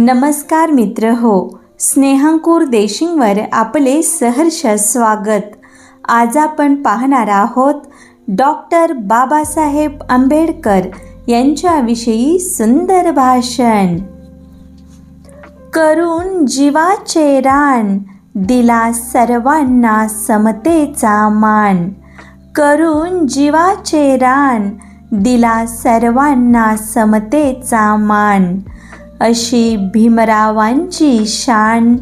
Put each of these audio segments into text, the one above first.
नमस्कार मित्र हो स्नेहंकूर देशिंगवर आपले सहर्ष स्वागत. आज आपण पाहणार आहोत डॉक्टर बाबासाहेब आंबेडकर यांच्याविषयी सुंदर भाषण. करून जीवाचे रान दिला सर्वांना समतेचा मान. करून जीवाचे रान दिला सर्वांना समतेचा मान. अशी भीमरावांची शान.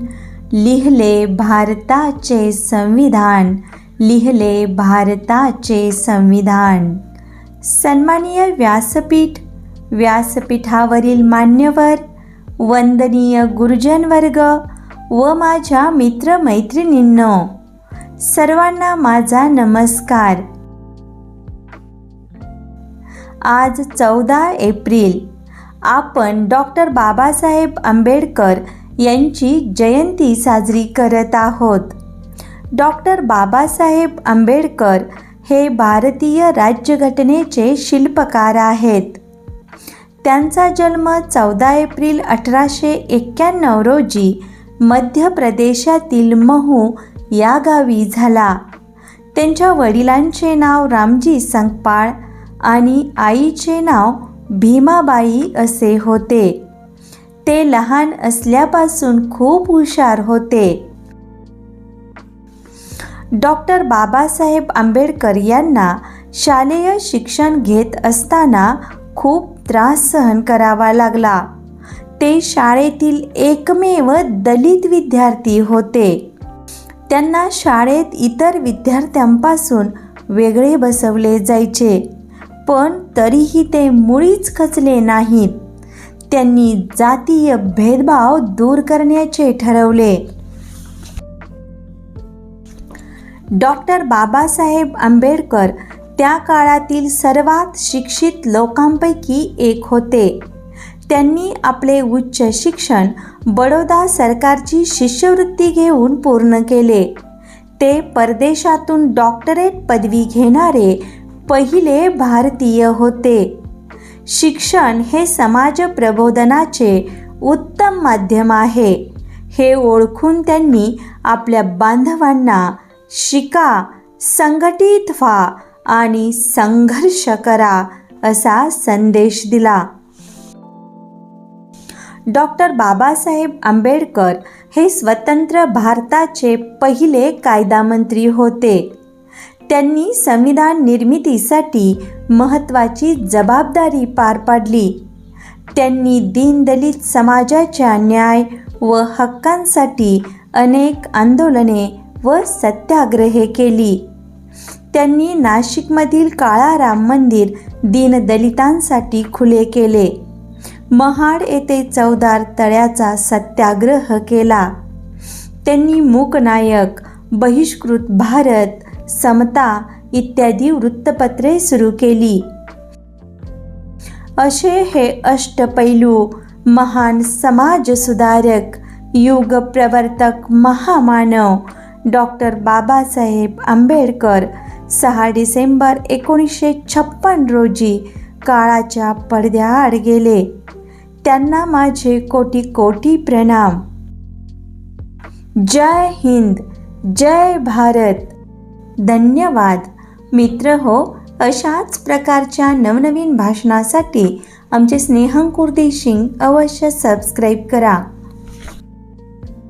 लिहिले भारताचे संविधान. लिहिले भारताचे संविधान. सन्माननीय व्यासपीठ. व्यासपीठावरील मान्यवर. वंदनीय गुरुजन वर्ग व माझ्या मित्रमैत्रिणींनो सर्वांना माझा नमस्कार. आज चौदा एप्रिल आपण डॉक्टर बाबासाहेब आंबेडकर यांची जयंती साजरी करत आहोत. डॉक्टर बाबासाहेब आंबेडकर हे भारतीय राज्यघटनेचे शिल्पकार आहेत. त्यांचा जन्म चौदा एप्रिल अठराशे एक्क्याण्णव रोजी मध्य प्रदेशातील महू या गावी झाला. त्यांच्या वडिलांचे नाव रामजी संकपाळ आणि आईचे नाव भीमाबाई असे होते. ते लहान असल्यापासून खूप हुशार होते. डॉक्टर बाबासाहेब आंबेडकर यांना शालेय शिक्षण घेत असताना खूप त्रास सहन करावा लागला. ते शाळेतील एकमेव दलित विद्यार्थी होते. त्यांना शाळेत इतर विद्यार्थ्यांपासून वेगळे बसवले जायचे. पण तरीही ते मुळीच खचले नाहीत. त्यांनी जातीय भेदभाव दूर करण्याचे ठरवले. डॉक्टर बाबासाहेब आंबेडकर त्या काळातील सर्वात शिक्षित लोकांपैकी एक होते. त्यांनी आपले उच्च शिक्षण बडोदा सरकारची शिष्यवृत्ती घेऊन पूर्ण केले. ते परदेशातून डॉक्टरेट पदवी घेणारे पहिले भारतीय होते. शिक्षण हे समाज प्रबोधनाचे उत्तम माध्यम आहे. हे ओळखून त्यांनी आपल्या बांधवांना शिका संघटित व्हा आणि संघर्ष करा असा संदेश दिला. डॉक्टर बाबासाहेब आंबेडकर हे स्वतंत्र भारताचे पहिले कायदामंत्री होते. त्यांनी संविधान निर्मितीसाठी महत्त्वाची जबाबदारी पार पाडली. त्यांनी दीनदलित समाजाच्या न्याय व हक्कांसाठी अनेक आंदोलने व सत्याग्रहे केली. त्यांनी नाशिकमधील काळाराम मंदिर दीनदलितांसाठी खुले केले. महाड येथे चौदार तळ्याचा सत्याग्रह केला. त्यांनी मूकनायक बहिष्कृत भारत समता इत्यादी वृत्तपत्रे सुरू केली. असे हे अष्टपैलू महान समाजसुधारक युग प्रवर्तक महामानव डॉक्टर बाबासाहेब आंबेडकर सहा डिसेंबर एकोणीसशे छप्पन रोजी काळाच्या पडद्याआड गेले. त्यांना माझे कोटी कोटी प्रणाम. जय हिंद जय भारत. धन्यवाद. मित्र हो अशाच प्रकारच्या नवनवीन भाषणासाठी आमचे स्नेहंकुर देशिंग अवश्य सबस्क्राईब करा.